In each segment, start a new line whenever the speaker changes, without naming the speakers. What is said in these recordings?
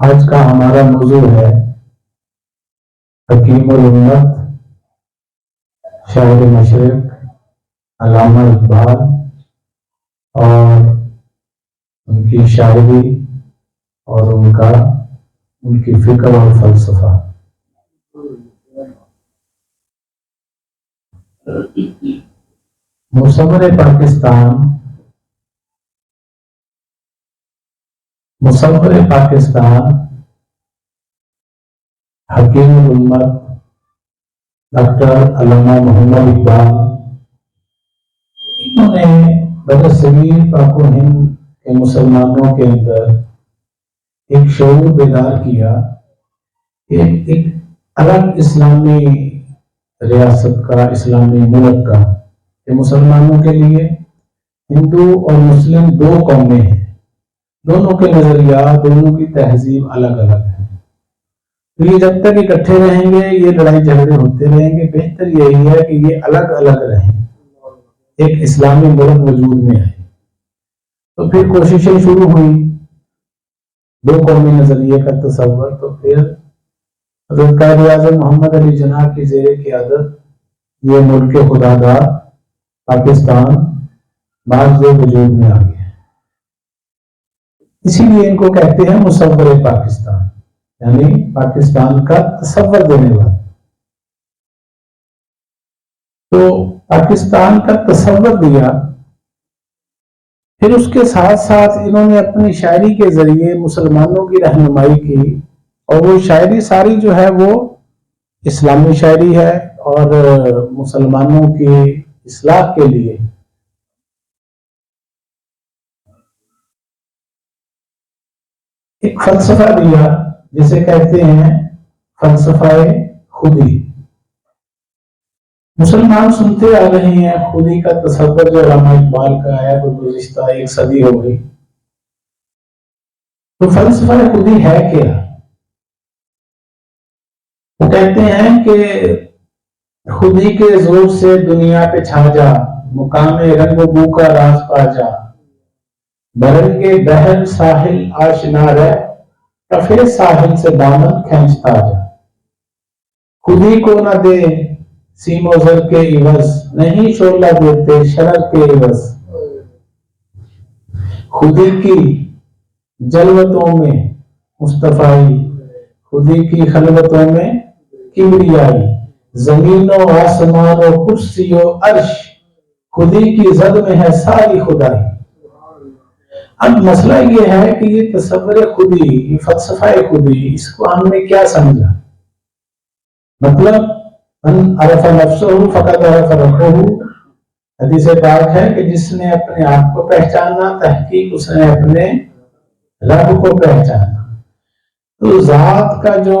आज का हमारा मौजू है हकीमुल उम्मत, शायर मशरक अलामा इकबाल और उनकी शायरी और उनका, उनकी फ़िक्र और फलसफा। मुसवर पाकिस्तान मुसवर पाकिस्तान हकीम उम्मत डॉक्टर अलामा मोहम्मद इकबाल इन्होंने बदसगीर पाको हिंद के मुसलमानों के अंदर एक शोर बेदार किया। एक, एक अलग इस्लामी रियासत का इस्लामी मुल्क का ये मुसलमानों के लिए हिंदू और मुस्लिम दो कौमें हैं। दोनों के नज़रिया, दोनों की तहजीब अलग अलग है। तो ये जब तक इकट्ठे रहेंगे, ये लड़ाई झगड़े होते रहेंगे, बेहतर यही है कि ये अलग अलग रहें। एक इस्लामी मुल्क वजूद में आए। तो फिर कोशिशें शुरू हुई। दो कौमी नज़रिए का तस्वर तो फिर हज़रत मोहम्मद अली जना की जेर की आदत ये मुल्क खुदादार पाकिस्तान बाज वजूद में आ गया इसीलिए इनको कहते हैं मुसवर पाकिस्तान, यानी पाकिस्तान का तस्वर देने वाला। तो पाकिस्तान का तस्वर दिया, फिर उसके साथ साथ इन्होंने अपनी शायरी के ज़रिए मुसलमानों की रहनुमाई की। और वो शायरी सारी जो है वो इस्लामी शायरी है और मुसलमानों की इसलाह के लिए। एक फलसफा दिया जिसे कहते हैं फलसफाए खुदी। मुसलमान सुनते आ रहे हैं, खुदी का तस्वर जो रामा इकबाल का है, वो गुजश्ता एक सदी हो गई। तो फलसफा खुदी है क्या? वो कहते हैं कि खुदी के ज़ोर से दुनिया पे छा जा, मुकाम रंग बू का राज पा जा। बरंगे बहर साहिल आशना रह टफे साहिल से दामन खींचता जा। खुदी को न दे सीमोजर के इवज, नहीं शोला देते शरर के इवज। खुदी की जलवतों में मुस्तफाई, खुदी की खलवतों में किबरियाई जमीनों, आसमानों, कुर्सियों, अर्श, खुदी की जद में है सारी खुदाई। अब मसला ये है कि ये तस्वर खुदी, ये फलसफा खुदी, इसको हमने क्या समझा? मतलब फकत हदीस पाक है कि जिसने अपने आप को पहचाना, तहकीक उसने अपने रब को पहचाना। तो जात का जो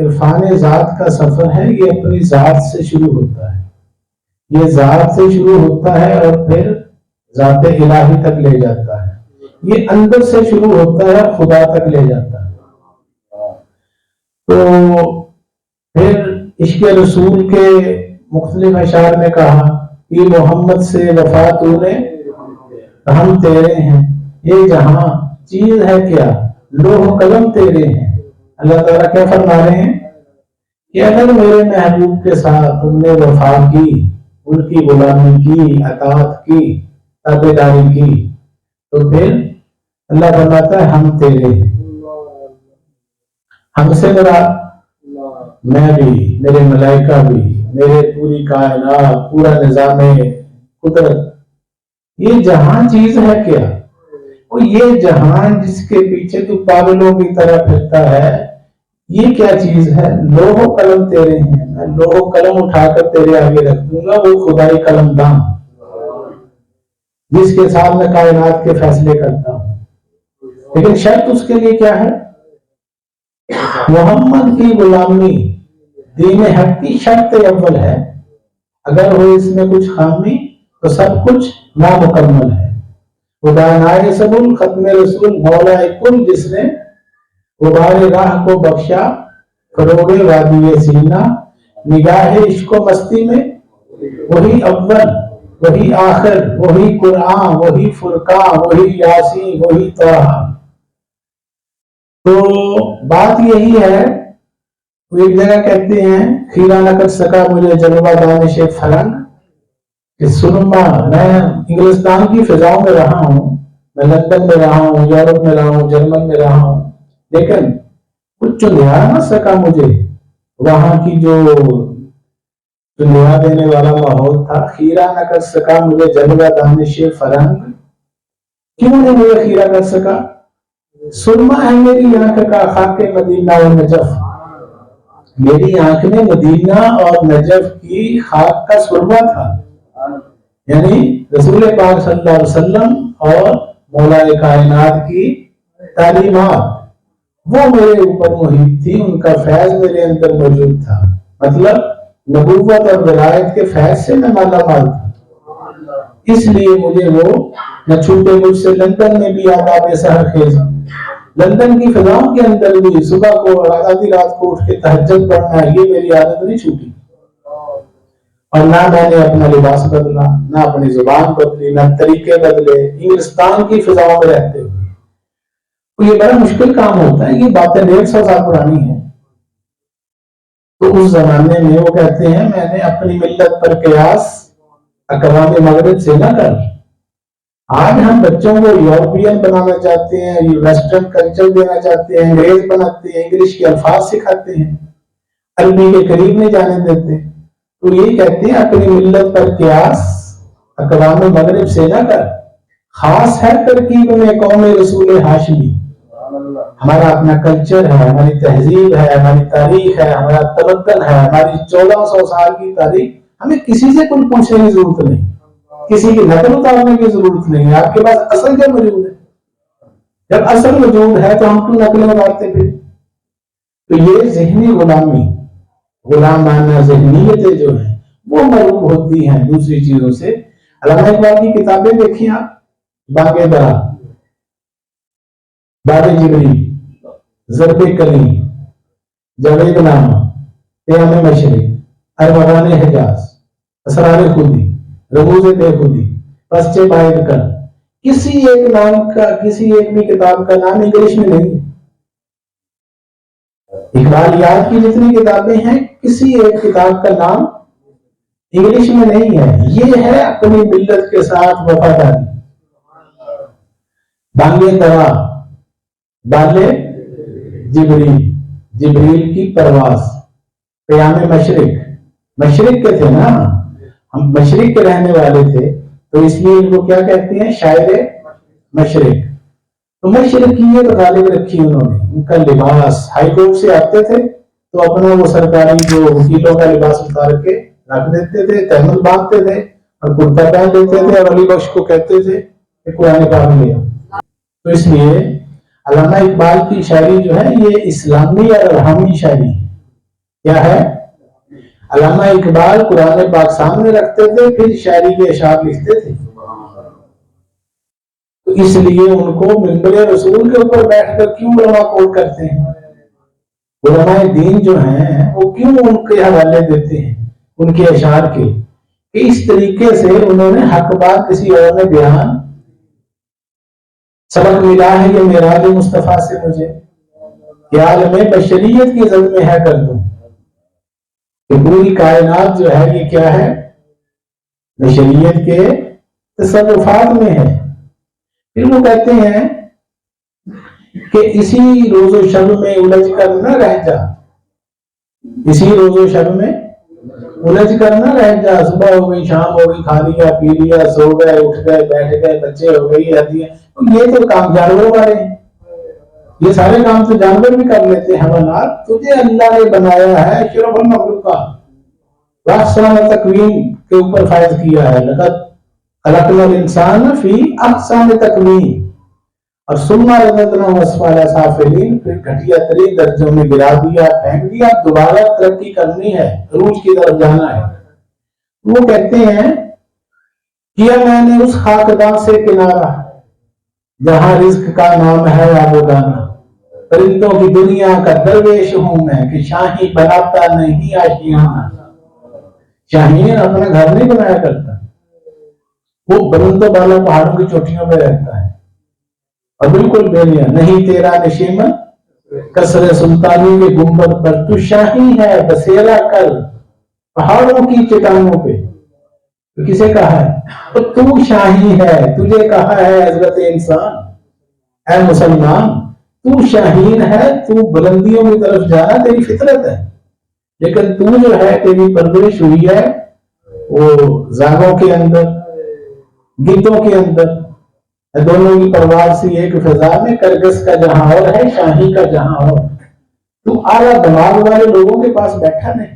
इरफान ज़ात का सफ़र है, ये अपनी ज़ात से शुरू होता है। ये ज़ात से शुरू होता है और फिर ज़ात इलाही तक ले जाता है। ये अंदर से शुरू होता है खुदा तक ले जाता है। तो फिर इश्क रसूल के मुख्तलिफ़ अशार में कहा कि मोहम्मद से वफा तूने हम तेरे हैं। ये जहाँ चीज़ है क्या? लोह कलम तेरे हैं। अल्लाह ताला क्या फरमा रहे हैं? कि अगर मेरे महबूब के साथ तुमने वफा की, उनकी गुलामी की अतात की, ताबेदारी की तो फिर अल्लाह फरमाता है, हम तेरे हमसे मेरा मैं भी, मेरे मलाइका भी, मेरे पूरी कायनात, पूरा निज़ाम कुदरत ये जहाँ चीज़ है क्या? वो ये जहान जिसके पीछे तू पागलों की तरह फिरता है, ये क्या चीज़ है? लोहो कलम तेरे हैं। मैं लोहो कलम उठाकर तेरे आगे रख दूँगा, वो खुदाई कलम दाम जिसके साथ मैं कायनात के फैसले करता हूँ। लेकिन शर्त उसके लिए क्या है? मोहम्मद की गुलामी, दीन हक की शर्त अव्वल है। अगर हो इसमें कुछ खामी तो सब कुछ नामुकम्मल है। खुदा सबुल खत्म रसूल मौला कुल जिसने गुबार राह को बख्शा फरोगे वादी सीना निगाह इश्को मस्ती में, वही अव्वल, वही आखिर, वही कुरान, वही फुरका वही यासी वही तोहा तो बात यही है वो एक जगह कहते हैं, खीरा न कर सका मुझे जलवा दानिश फलंग कि सुनमा मैं इंग्लिस्तान की फिजाओं में रहा हूँ, मैं लंदन में रहा हूँ, यूरोप में रहा हूँ, जर्मन में रहा हूँ। लेकिन कुछ चुनिया ना सका मुझे। वहाँ की जो चुनिया देने वाला माहौल था, खीरा न कर सका मुझे जलवा दानिश फरंग। क्यों नहीं मुझे खीरा कर सका? सुरमा है मेरी आँख का खाके मदीना और नजफ। मेरी आँख में मदीना और नजफ की खाक का सुरमा था। यानी रसूल पाक सल्लल्लाहु अलैहि वसल्लम और मौला कायनात की तालीमात। वो मेरे ऊपर मुहित थी, उनका फैज मेरे अंदर मौजूद था। मतलब नबूवत और विलायत के फैज से मैं माला माल था। इसलिए मुझे वो न छूटे मुझसे लंदन में भी आदाब सहर खेज लंदन की फिजाओं के अंदर भी सुबह को आधी रात को उठ के तहजद पढ़ना ये मेरी आदत नहीं छूटी। और ना मैंने अपना लिबास बदला, ना अपनी ज़ुबान बदली, ना तरीके बदले इंग्लिस्तान की फिजाओं में रहते हुए। तो ये बड़ा मुश्किल काम होता है, ये बातें डेढ़ सौ साल पुरानी है। तो उस जमाने में वो कहते हैं, मैंने अपनी मिल्लत पर कयास, अकवाम मगरब से ना कर। आज हम बच्चों को यूरोपियन बनाना चाहते हैं, वेस्टर्न कल्चर देना चाहते हैं, अंग्रेज़ बनाते हैं, इंग्लिश के अल्फाज सिखाते हैं। अरबी के करीब नहीं जाने देते। तो ये कहते हैं, अपनी मिल्लत पर क्यास अकवाम मगरब से न कर। खास है तरकीब में कौम रसूल हाशमी। हमारा अपना कल्चर है, हमारी तहजीब है, हमारी तारीख है, हमारा तमदन है, हमारी चौदह सौ साल की तारीख। हमें किसी से कुछ पूछने की ज़रूरत नहीं। किसी की नकल उतारने की ज़रूरत नहीं। आपके पास असल क्या मौजूद है? जब असल मौजूद है तो हम क्यों नकलें उतारते फिर? तो ये जहनी गुलामी गुलामाना जहनीयतें जो है, वो मरूब होती हैं दूसरी चीज़ों से। अलामा इकबाल की किताबें देखिए आप? बागे दरा। बाबे जिबरी जरबे कली जवेद नामा। प्याम मशरक। अरबगान हिजाज। असरार खुदी। रमूज बेखुदी। पश्चे बायद कर। किसी एक नाम का, किसी एक भी किताब का नाम इंग्लिश में नहीं इकबाल याद की जितनी किताबें हैं, किसी एक किताब का नाम इंग्लिश में नहीं है। ये है अपनी मिल्लत के साथ वफादारी। बांगे दवा बाले जिबरील जिबरील की परवास, प्याम मशरक। मशरक के थे ना? हम मशरक के रहने वाले थे तो इसलिए इनको क्या कहते हैं? शायर मशरक। तो मशरकियत गालिब रखी उन्होंने। उनका लिबास हाईकोर्ट से आते थे तो अपना वो सरकारी जो वकीलों का लिबास उतार के रख देते थे, तहमल बांधते थे और कुर्ता पहन लेते थे और अली बख्श को कहते थे कि कुरान पाक लिया तो इसलिए अलामा इकबाल की शायरी जो है, ये इस्लामी और रहामी शायरी क्या है? अलामा इकबाल कुरान पाक सामने रखते थे, फिर शायरी के अशार लिखते थे। तो इसलिए उनको मिम्बर रसूल के ऊपर बैठकर क्यों उलमा कोट करते हैं? उलमाए दीन जो हैं, वो क्यों उनके हवाले देते हैं? उनके अशार के। इस तरीके से उन्होंने हक बात किसी और ने बयान सबक मिला है ये मेराज मुस्तफ़ा से मुझे। क्या में बशरियत की जद में है कर दू। कि पूरी कायनात जो है, ये क्या है? बशरीत के तसरुफात में है। फिर वो कहते हैं कि इसी रोजो शब में उलझ कर न रह जा। इसी रोजो शब में उलझ कर न रह जा। सुबह हो गई, शाम हो गई खा लिया पी लिया, सो गए, उठ गए, बैठ गए, बच्चे हो गई हदियाँ तो ये तो काम जानवरों वाले हैं। ये सारे काम तो जानवर भी कर लेते हैं। हवानात तुझे अल्लाह ने बनाया है शिरफ मखलूका तकवीन के ऊपर फायद किया है। अलकल और साफिलीन, फिर घटिया तरीन दर्जों में गिरा दिया, फेंक दिया दोबारा तरक्की करनी है, रूज की तरफ़ जाना है। वो कहते हैं, किया मैंने उस खाकदा से किनारा, जहाँ रिस्क का नाम है आबोदाना परिंदों की दुनिया का दरवेश हूँ मैं, कि शाही बनाता नहीं आशियाना। शाहीन अपना घर नहीं बनाया करता। वो बुलंदों वाला पहाड़ों की चोटियों में रहता है। और बिल्कुल बेलिया। नहीं, तेरा नशीमन कसर सुल्तानी के गुंबद पर तू शाही है, बसेरा कर पहाड़ों की चटानों पे। तो किसे कहा है? तो तू शाही है, तुझे कहा है, हज़रत इंसान। है मुसलमान, तू शाहीन है, तू बुलंदियों की तरफ़ जाना तेरी फितरत है। लेकिन तू जो है, तेरी परवरिश हुई है, वो जागों के अंदर गीतों के अंदर। दोनों की परवार से एक फिजा में, करगस का जहाँ और है, शाही का जहाँ और। तू आला दिमाग वाले लोगों के पास बैठा नहीं,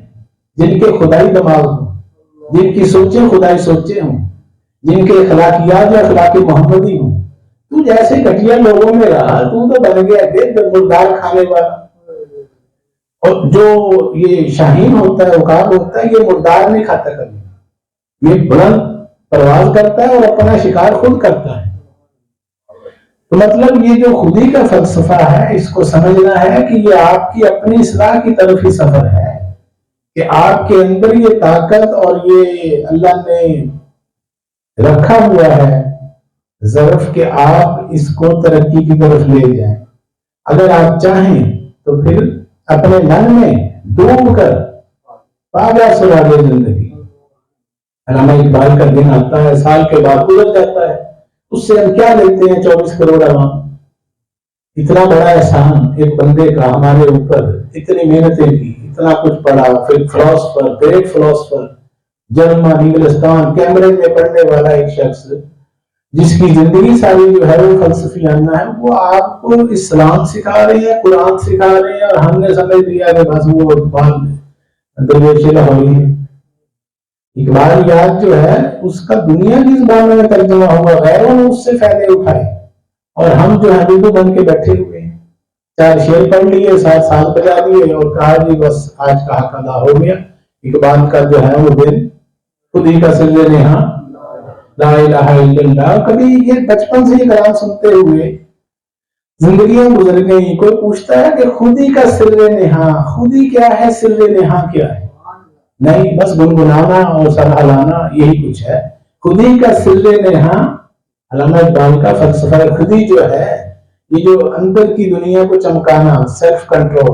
जिनके खुदाई दिमाग हो, जिनकी सोचे खुदाई सोचे हों, जिनके अखलाकियात या अखलाकी मोहम्मदी हों। तू जैसे घटिया लोगों में रहा, तू तो बन गया देख मुर्दार खाने वाला। और जो ये शाहीन होता है उकाब होता है, ये मुर्दार नहीं खाता कभी। ये बुलंद प्रवास करता है और अपना शिकार खुद करता है। तो मतलब ये जो खुदी का फलसफा है, इसको समझना है कि ये आपकी अपनी इसलाह की तरफ़ ही सफ़र है, कि आपके अंदर ये ताकत और ये अल्लाह ने रखा हुआ है जरफ के आप इसको तरक्की की तरफ़ ले जाए। अगर आप चाहें तो फिर अपने मन में डूब कर ताज़ा सुरागे ज़िंदगी। अलामा इकबाल का दिन आता है, साल के बाद गुजर जाता है। उससे हम क्या लेते हैं चौबीस करोड़ आवाम इतना बड़ा एहसान एक बंदे का हमारे ऊपर, इतनी मेहनतें की, इतना कुछ पढ़ा फिर फिलोसफर ग्रेट फिलोसफर जर्मन इंग्लिस्तान कैम्ब्रिज में पढ़ने वाला एक शख्स, जिसकी ज़िंदगी सारी जो है वो फलसफियाना है, वो आपको इस्लाम सिखा रहे हैं, कुरान सिखा रहे हैं, और हमने समझ लिया कि बस वो इकबाल दरवेश है। इकबाल याद जो है, उसका दुनिया की जबान में तर्जमा हुआ, गैरों ने उससे फ़ायदे उठाए। और हम जो है, बिल्कुल बन के बैठे हुए हैं। चार शेर पढ़ लिए, सात साल बजा दिए और कहा जी, बस आज का हक अदा हो गया। इकबाल का जो है, वो दिन खुद ही का सिर नेहा ला कभी ये बचपन से ही कलाम सुनते हुए ज़िंदगी गुजर गई। कोई पूछता है कि खुद ही का सिर नेहा खुद ही क्या है सिर नेहा क्या है? नहीं, बस गुनगुनाना और सरहलाना, यही कुछ है। खुद ही का सिर नेहा अलामा इकबाल का फलसफा खुद ही जो है, ये जो अंदर की दुनिया को चमकाना सेल्फ कंट्रोल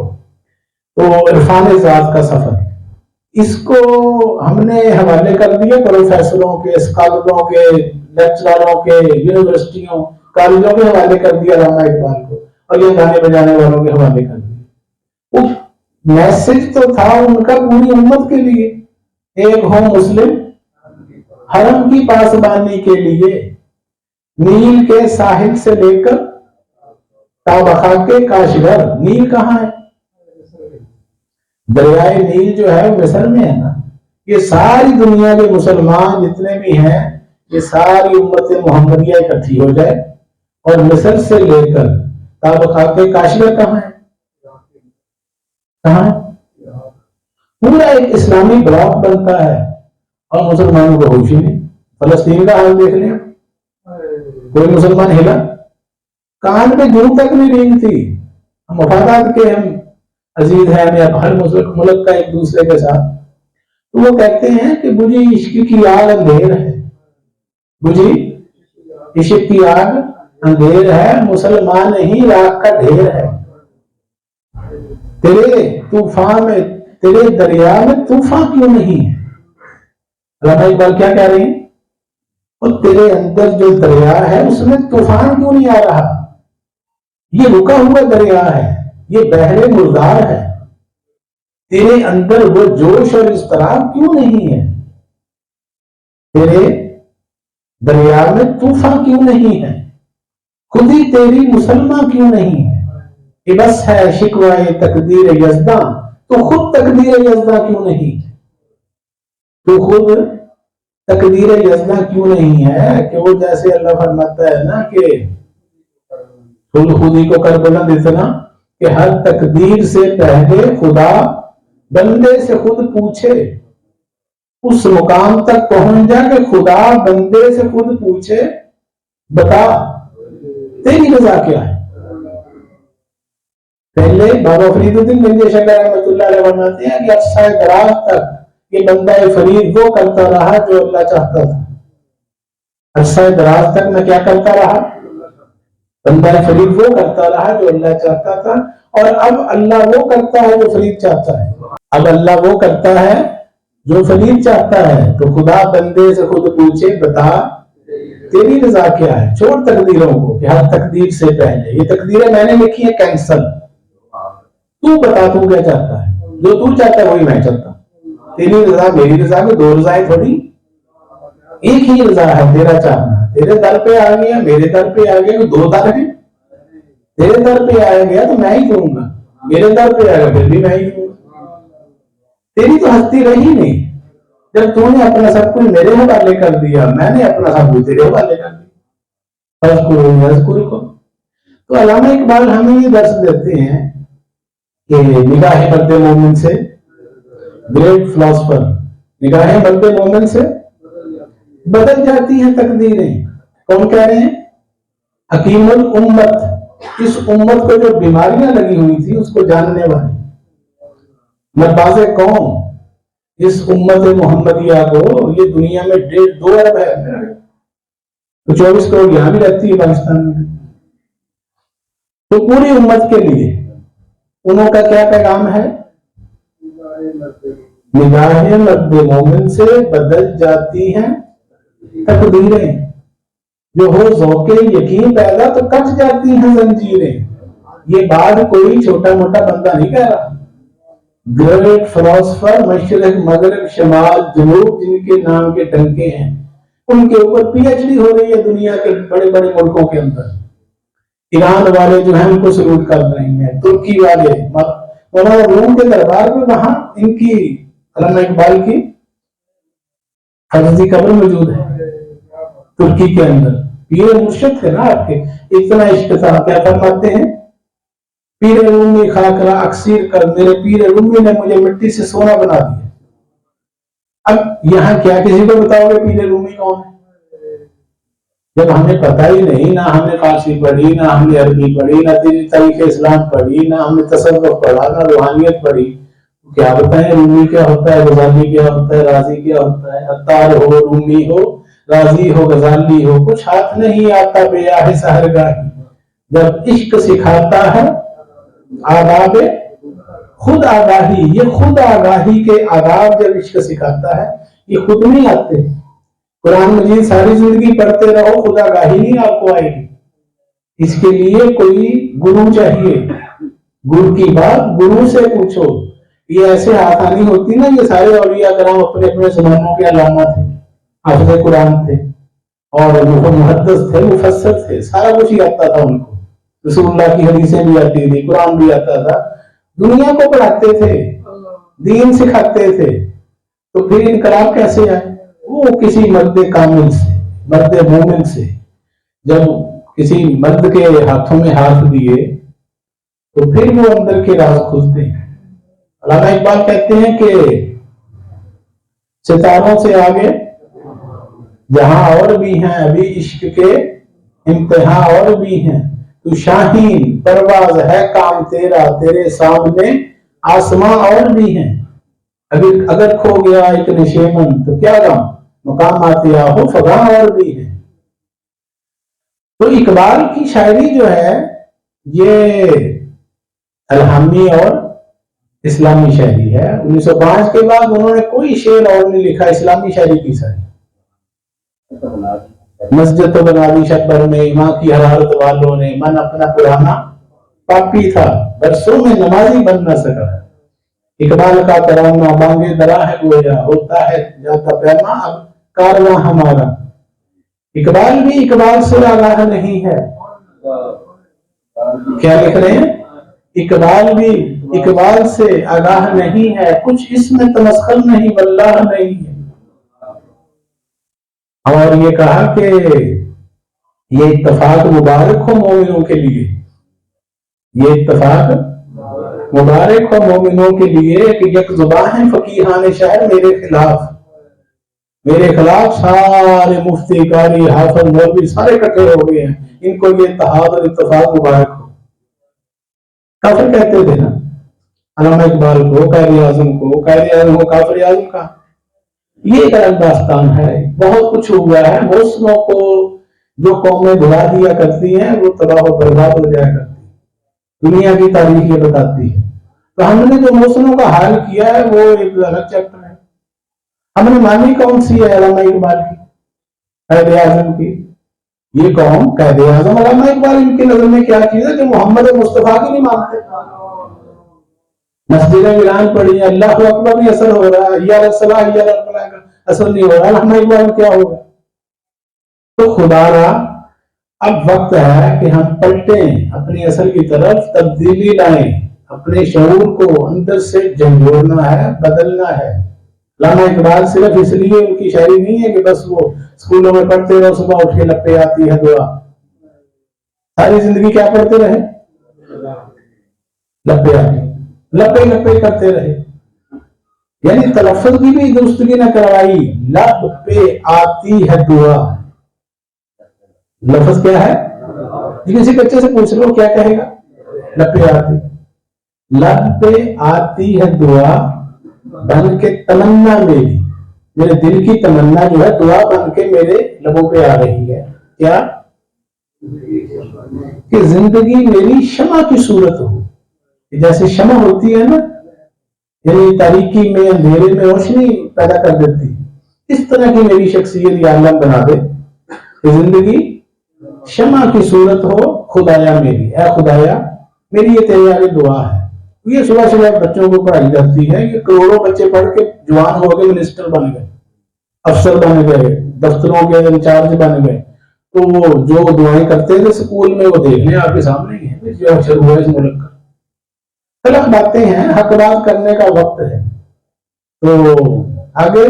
तो इरफान जात का सफ़र। इसको हमने हवाले कर दिया प्रोफेसरों के स्कॉलरों के लेक्चररों के यूनिवर्सिटियों कॉलेजों के हवाले कर दिया रामा इकबाल को। और ये गाने बजाने वालों के हवाले कर मैसेज तो था उनका पूरी उम्मत के लिए। एक हो मुस्लिम, हरम की पासबानी के लिए, नील के साहिल से लेकर ताबखा के काशगर नील कहाँ है? दरियाए नील जो है मिस्र में है ना? ये सारी दुनिया के मुसलमान जितने भी हैं, ये सारी उम्मत मोहम्मदिया इकट्ठी हो जाए और मिस्र से लेकर ताबखा के काशगर कहाँ है? कहा है? पूरा एक इस्लामी ब्लॉक बनता है। और मुसलमानों को ही नहीं। फलस्तीन का हाल देख लिया। कोई मुसलमान हिला? कान में जुर्म तक नहीं थी। हम मुफादात के हम अज़ीज़ हैं, या हर मुल्क का एक दूसरे के साथ। तो वो कहते हैं कि बुझी इश्क की आग अंधेर है। बुझी इश्क की आग अंधेर है। मुसलमान ही राग का ढेर है। तेरे तूफ़ान में, तेरे दरिया में तूफ़ान क्यों नहीं है? अल्लाह इकबाल क्या कह रहे हैं? और तेरे अंदर जो दरिया है, उसमें तूफ़ान क्यों नहीं आ रहा? ये रुका हुआ दरिया है, ये बहरे मुर्दार है। तेरे अंदर वो जोश और इसतराब क्यों नहीं है? तेरे दरिया में तूफ़ान क्यों नहीं है? खुद ही तेरी मुसलमान क्यों नहीं? है ये बस है शिकवाए तकदीर यजदा। तो खुद तकदीर यजदा क्यों नहीं? तो खुद तकदीर यजना क्यों नहीं है? कि वो जैसे अल्लाह फरमाता है ना कि खुद खुदी को कर बुलंद इतना कि हर तकदीर से पहले खुदा बंदे से खुद पूछे। उस मुकाम तक पहुँच जा कि खुदा बंदे से खुद पूछे, बता, तेरी रजा क्या है? पहले बाबा फरीदुद्दीन गंजे शंकर अलैह फरमाते हैं कि अरसा दराज तक ये बंदा फरीद वो करता रहा जो अल्लाह चाहता था अरसा दराज तक मैं क्या करता रहा बंदा फरीद वो करता रहा जो अल्लाह चाहता था और अब अल्लाह वो करता है जो फरीद चाहता है। अब अल्लाह वो करता है जो फरीद चाहता है। तो खुदा बंदे से खुद पूछे, बता, तेरी रजा क्या है? छोड़ तकदीरों कि हर तकदीर से पहले। ये तकदीरें मैंने लिखी है कैंसल तू बता तू क्या चाहता है। जो तू चाहता है वही मैं चाहता तेरी रजा, मेरी रजा में दो रजाएँ थोड़ी। एक ही रजा है, तेरा चाहना। तेरे दर पे आ गया, मेरे दर पे आ गया तो दो दर है। तेरे दर पे आ गया तो मैं ही करूँगा। मेरे दर पे आएगा फिर भी मैं ही करूँगा। तेरी तो हस्ती रही नहीं। जब तूने अपना सब कुछ मेरे हवाले कर दिया, मैंने अपना सब कुछ तेरे हवाले कर दिया। तो अलामा इकबाल हमें ये दर्श देते हैं निगाह मध्य मोमिन से ग्रेट फिलोसफर निगाहें मध्य मोमिन से बदल जाती है तकदीरें। कौन कह रहे हैं? हकीमुल उम्मत। इस उम्मत को जो बीमारियाँ लगी हुई थी, उसको जानने वाले। नबाज कौन? इस उम्मत मोहम्मदिया को ये दुनिया में डेढ़ दो अरब है। तो चौबीस करोड़ यहाँ भी रहती है पाकिस्तान में। तो पूरी उम्मत के लिए उनका क्या पैगाम है? निगाहें मद्दे मोमिन से बदल जाती हैं तकदीरें जो हो जौके यकीन पैदा तो कट जाती हैं जंजीरें। ये बात कोई छोटा मोटा बंदा नहीं कह रहा। ग्रेट फिलोसफर मशरक मगरब शमाल जनूब जिनके नाम के टंके हैं, उनके ऊपर पीएचडी हो रही है दुनिया के बड़े बड़े मुल्कों के अंदर। ईरान वाले जो है, उनको सलूट कर रहे हैं। तुर्की वाले रूम के दरबार में वहाँ इनकी अलामा इकबाल की फर्जी कब्र मौजूद है, तुर्की के अंदर। ये मुर्शद थे ना आपके, इतना इश्क था। क्या फरमाते हैं? पीर रूमी खाकरा अक्सीर कर, मेरे पीर रूमी ने मुझे मिट्टी से सोना बना दिया। अब यहाँ क्या किसी को बताओगे, पीर रूमी कौन है? जब हमें पता ही नहीं, ना हमने फारसी पढ़ी, ना हमने अरबी पढ़ी, ना तेरी तारीख इस्लाम पढ़ी, ना हमने तसव्वुफ पढ़ा, ना रूहानियत पढ़ी तो क्या बताएँ रूमी क्या होता है, गजाली क्या होता है, राज़ी क्या होता है? अतार हो, रूमी हो, राज़ी हो, गजाली हो, कुछ हाथ नहीं आता बेया सहरगाही। जब इश्क सिखाता है, आदाब, खुद आगाही, ये खुद आगाही के आदाब जब इश्क सिखाता है, ये खुद नहीं आते। कुरान मजीद सारी ज़िंदगी पढ़ते रहो खुद नहीं आपको आएगी। इसके लिए कोई गुरु चाहिए। गुरु की बात गुरु से पूछो। ये ऐसे आसानी होती ना ये सारे औलिया कराम अपने अपने जमानों के अलामा थे हाफिज कुरान थे और मुहदस थे मुफसर थे सारा कुछ ही आता था उनको। रसूलुल्लाह की हदीसें भी आती थी कुरान भी आता था। दुनिया को पढ़ाते थे दीन सिखाते थे। तो फिर इनकलाब कैसे आए? वो किसी मर्द कामिल से, मर्द मोमिन से, जब किसी मर्द के हाथों में हाथ दिए तो फिर वो अंदर के राज खुलते हैं। अलामा इकबाल कहते हैं कि सितारों से आगे जहाँ और भी हैं, अभी इश्क के इम्तिहान और भी हैं, तू शाहीन परवाज है काम तेरा, तेरे सामने आसमां और भी हैं। अभी अगर खो गया एक निशेमन तो क्या गम मकाम आते हो फगा और भी है। तो इकबाल की शायरी जो है, ये अलहमी और इस्लामी शायरी है। 1905 के बाद उन्होंने कोई शेर और नहीं लिखा इस्लामी शायरी की शायरी। मस्जिद तो बना दी शक्बर में माँ की हरारत वालों ने, मन अपना पुराना पापी था, बरसों में नमाजी बन न सका। इकबाल का तराना मांगे दरा है गोया, होता है, जाता पैमा, अब कारवा हमारा। इकबाल भी इकबाल से आगाह नहीं है। क्या लिख रहे हैं? इकबाल भी इकबाल से आगाह नहीं है। कुछ इसमें तमस्खल नहीं बल्लाह नहीं है। और ये कहा कि ये इतफाक मुबारक हो मोमिनों के लिए। ये इतफाक मुबारक हो मोमिनों के लिए कि यक जुबा है फकीहान शहर मेरे खिलाफ मेरे खिलाफ सारे मुफ्ती, कारी, हाफज, मौलवी सारे इकट्ठे हो गए हैं। इनको ये इतहाद और इतफाक मुबारक हो। काफिर कहते थे ना, अलामा इकबाल को कैद आज़म को कैद आज़म को काफिर आज़म का। ये एक अलग दास्तान है, बहुत कुछ हुआ है मौसमों को जो कौमें भुला दिया करती हैं, वो तबाह बर्बाद हो जाया करती दुनिया की तारीख ये बताती है। तो हमने जो मौसमों का हाल किया है, वो एक अलग चैप्टर है हमने मानी कौन सी है अलामा इकबाल की? कैद आज़म की। ये कौम कैद आज़म। अलामा इकबाल इनकी नज़र में क्या चीज़ है जो मोहम्मद मुस्तफ़ा की नहीं मानते? मस्जिद मिलान पड़ी अल्लाह अकबर भी असर हो रहा है। या असर नहीं हो रहा। अलामा इकबाल में क्या होगा तो खुदारा अब वक्त है कि हम पलटे, अपनी असल की तरफ़ तब्दीली लाएँ। अपने शऊर को अंदर से झंझोड़ना है, बदलना है। लामा इकबाल सिर्फ़ इसलिए उनकी शायरी नहीं है कि बस वो स्कूलों में पढ़ते रहो, सुबह उठ के लपे आती है दुआ। सारी ज़िंदगी क्या पढ़ते रहे? लपे आती। लपे लपे करते रहे। यानी तलफज की भी दुरुस्तगी न करवाई लब पे आती है दुआ। लफज क्या है? किसी बच्चे से पूछ लो, क्या कहेगा? लपे आती। लब पे आती है दुआ। बन के तमन्ना मेरी मेरे दिल की तमन्ना जो है, दुआ बन के मेरे लबों पे आ रही है। क्या? कि ज़िंदगी मेरी क्षमा की सूरत हो। जैसे क्षमा होती है ना, यानी तारीकी में, अंधेरे में रोशनी पैदा कर देती। इस तरह की मेरी शख्सियत या बना दे। ज़िंदगी क्षमा की सूरत हो, खुदाया मेरी। है खुदाया, मेरी ये तेरे आगे दुआ है। ये सुबह सुबह बच्चों को पढ़ाई जाती है। ये करोड़ों बच्चे पढ़ के जवान हो गए मिनिस्टर बन गए अफसर बन गए, दफ्तरों के इंचार्ज बन गए। तो वो जो दुआएँ करते थे स्कूल में, वो देख लें, आपके सामने ही है। जो अक्षर हुआ इस मुल्क का। गलत बातें हैं हक बात करने का वक्त है। तो आगे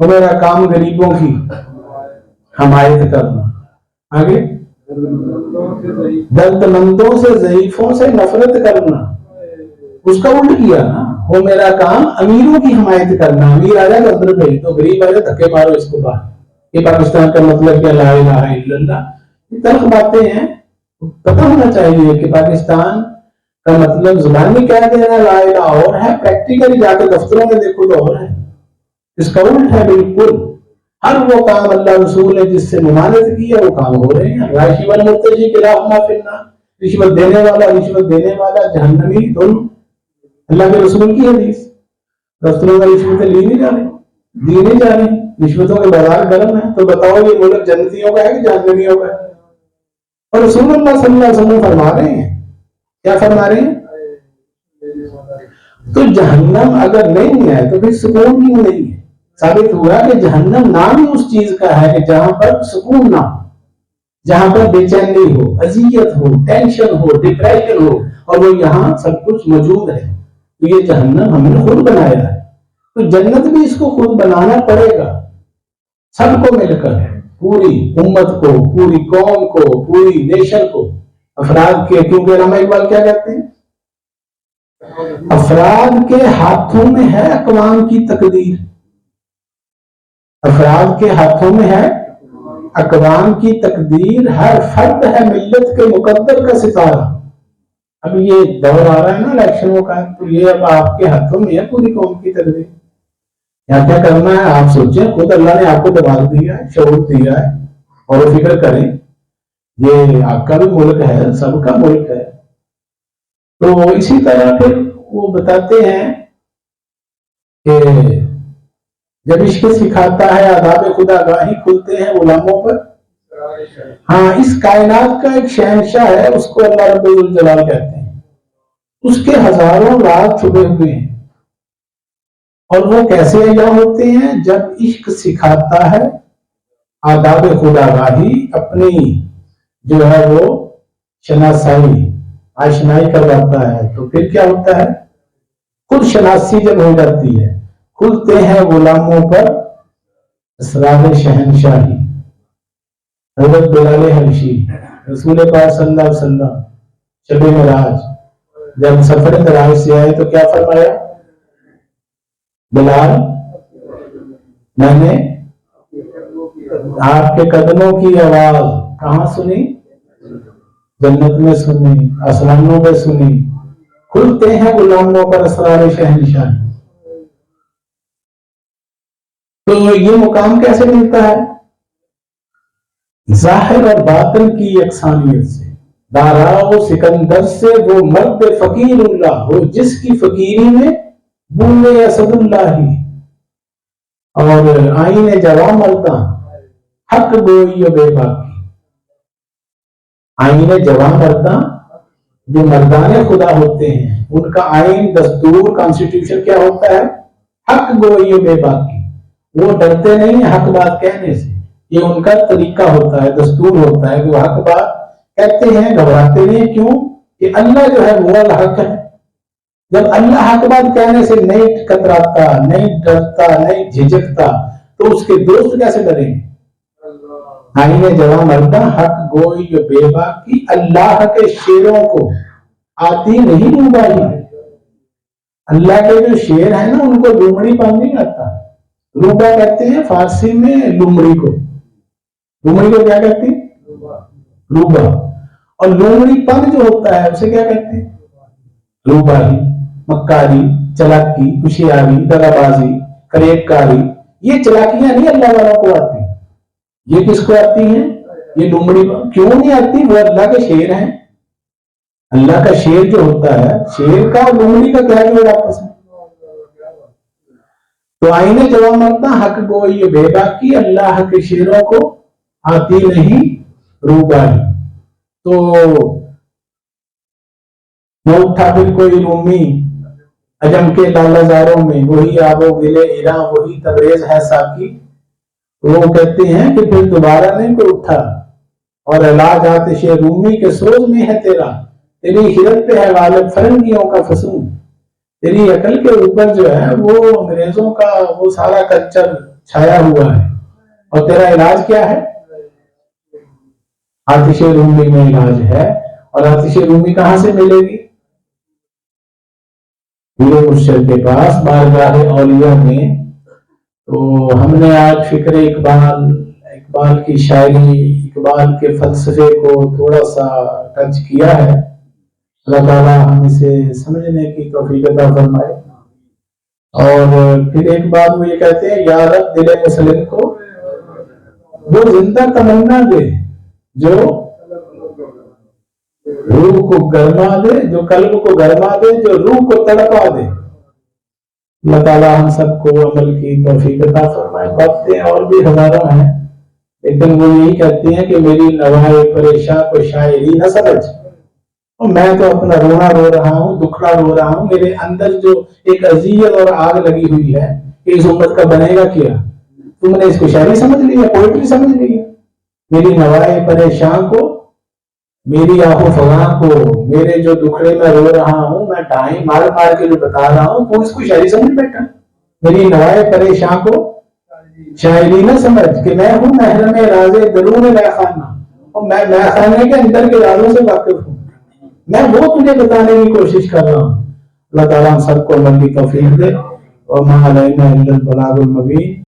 तो मेरा काम गरीबों की हमायत करना। आगे दर्दमंदों से जयीफों से नफरत करना। उसका उल्ट किया ना। वो मेरा काम अमीरों की हमायत करना। अमीर आ जाए अंदर भेज तो गरीब आ जाए, धक्के मारो इसको बाहर। ये पाकिस्तान का मतलब क्या? ला इलाहा इल्लल्लाह। तल्ख बातें हैं। पता होना चाहिए कि पाकिस्तान का मतलब जुबानी कह देना ला इलाहा, और है। प्रैक्टिकली जाकर दफ्तरों में देखो तो और है। इसका उल्ट है बिल्कुल। हर वो काम अल्लाह रसूल ने जिससे ममानत की है, वो काम हो रहे हैं। राशिवन मुर्तजी के फिरना रिश्वत देने वाला, रिश्वत देने वाला, जहन्नमी दोनों अल्लाह के रसूल की हदीस। दफ्तरों में रिश्वतें ली नहीं जाने, दी नहीं जाने, रिश्वतों के बाज़ार गर्म है तो बताओ ये मुल्क जन्नतियों का है कि जहन्नमियों का है? और रसूल सल्लल्लाहु फरमा रहे हैं। क्या फरमा रहे हैं? तो जहन्नम अगर नहीं है तो फिर सुकून क्यों नहीं है। साबित हुआ कि जहन्नम नाम ही उस चीज़ का है कि जहाँ पर सुकून ना हो, जहाँ पर बेचैनी हो, अजियत हो टेंशन हो डिप्रेशन हो, और वो यहाँ सब कुछ मौजूद है। तो ये जहन्नम हमने खुद बनाया है। तो जन्नत भी इसको खुद बनाना पड़ेगा। सबको मिलकर, पूरी उम्मत को, पूरी कौम को, पूरी नेशन को। अफराद के क्योंकि रमा इकबाल क्या कहते हैं? अफराद के हाथों में है अकवाम की तकदीर। अफराद के हाथों में है। अकवाम की तकदीर हर फर्द है, मिल्लत के मुकद्दर का सितारा। अब ये दौर आ रहा है ना इलेक्शनों का तो ये अब आपके हाथों में है पूरी कौम की तकदीर यहाँ क्या करना है? आप सोचे, खुद अल्लाह ने आपको दिमाग दिया है शोर दिया है, और फ़िक्र करें, ये आपका भी मुल्क है, सबका मुल्क है। तो इसी तरह फिर वो बताते हैं कि जब इश्क सिखाता है, आदाब खुदा गाही खुलते हैं गुलामों पर। हाँ इस कायनात का एक शहनशाह है, उसको अल्लाह जलाल कहते हैं। उसके हज़ारों राज छुपे हुए हैं। और वो कैसे अया होते हैं? जब इश्क सिखाता है, आदाब खुदा गाही अपनी जो है वो शनासाई, आशनाई करवाता है। तो फिर क्या होता है? खुद शनासी जब हो जाती है खुलते हैं गुलामों पर। असरार शहनशाही। हज़रत बिलाल हबशी रसूल पाक सल्लल्लाहु अलैहि वसल्लम, शब मराज। जब सफ़र दराज से आए तो क्या फरमाया? बिलाल, मैंने आपके कदमों की आवाज़ कहा सुनी? जन्नत में सुनी आसमानों में सुनी। खुलते हैं गुलामों पर असरार शहनशाह। तो ये मुकाम कैसे मिलता है? ज़ाहिर और बातन की यकसानियत से। दाराओ, सिकंदर से वो मर्द फकीरुल्लाह हो, जिसकी फकीरी में बूले असदुल्लाह और आईने जवा मरदा हक गोई बेबाकी। आईने जवा मरदा जो मर्दाने खुदा होते हैं, उनका आइन दस्तूर कॉन्स्टिट्यूशन क्या होता है? हक गोई बेबाकी। वो डरते नहीं है हक बात कहने से। ये उनका तरीका होता है, दस्तूर होता है कि वो हक बात कहते हैं, घबराते नहीं क्यों? कि अल्लाह जो है वो हक है। जब अल्लाह हक बात कहने से नहीं कतराता, नहीं डरता, नहीं झिझकता तो उसके दोस्त कैसे डरेंगे? आईने जवा मरदा हक गोई जो बेबा की अल्लाह के शेरों को आती नहीं रूबाई अल्लाह के जो शेर है ना, उनको लुमड़ी पान आता। रूबा कहते हैं फारसी में लुमड़ी को। लुमड़ी को क्या कहते हैं? रूबा और लुमड़ी पन जो होता है, उसे क्या कहते हैं? रूबाही मक्कारी, चलाकी होशियारी दगाबाजी करेबकारी। ये चलाकियाँ नहीं अल्लाह वालों को आती। ये किसको आती हैं? ये लुमड़ी क्यों नहीं आती? वो अल्लाह के शेर हैं। अल्लाह का शेर जो होता है, शेर का और लुमड़ी का क्या जोड़ आपस में? तो आईने जवाब मारता हक गो ये बेबाकी अल्लाह के शेरों को आती नहीं रूबाई तो न उठा फिर कोई रूमी, अजम के लालाजारों में, वही आबो गिले इरा, वही तबरेज है साकी। तो वो कहते हैं कि फिर दोबारा नहीं कोई उठा, और इलाज आतिश रूमी के सोच में है तेरा, तेरी हिरत पे है गालिब फरंगियों का फसून तेरी अकल के ऊपर जो है वो अंग्रेज़ों का वो सारा कल्चर छाया हुआ है। और तेरा इलाज क्या है? आतिश रूमी में इलाज है। और आतिश रूमी कहाँ से मिलेगी? हीरो मुर्शद के पास, बारगाह औलिया में। तो हमने आज फ़िक्र इकबाल इकबाल की शायरी, इकबाल के फलसफे को थोड़ा सा टच किया है। अल्लाह इसे समझने की तौफीक अता फरमाए। और फिर एक बात वो ये कहते हैं, या रब, दिल मुस्लिम को वो ज़िंदा तमन्ना दे, जो रूह को गरमा दे, जो कल्ब को गरमा दे, जो रूह को तड़पा दे। अल्लाह हम सबको अमल की तौफीक अता फरमाए। बातें और भी हज़ारों हैं, लेकिन वो यही कहती हैं कि मेरी नवाए परेशान को शायरी न समझ। और मैं तो अपना रोना रो रहा हूँ, दुखड़ा रो रहा हूँ, मेरे अंदर जो एक अजियत और आग लगी हुई है इस उम्मत का बनेगा क्या? तुमने इसको शायरी समझ लिया पोइट्री समझ ली? है मेरी नवाए परेशान को, मेरी आँखों फगा को, मेरे जो दुखड़े में रो रहा हूँ, मैं टाइम मार मार के जो बता रहा हूँ तो इसको शायरी समझ बैठा। मेरी नवाए परेशान को शायरी न समझ कि मैं हूँ महरम राजे दरून खाना और मैं मैं खाने के अंदर के राजों से वाकिफ हूँ। मैं वो तुझे बताने की कोशिश कर रहा हूँ। अल्लाह ताला हम सबको अमल की तौफीक दे और महाराज बलागुल मबीन।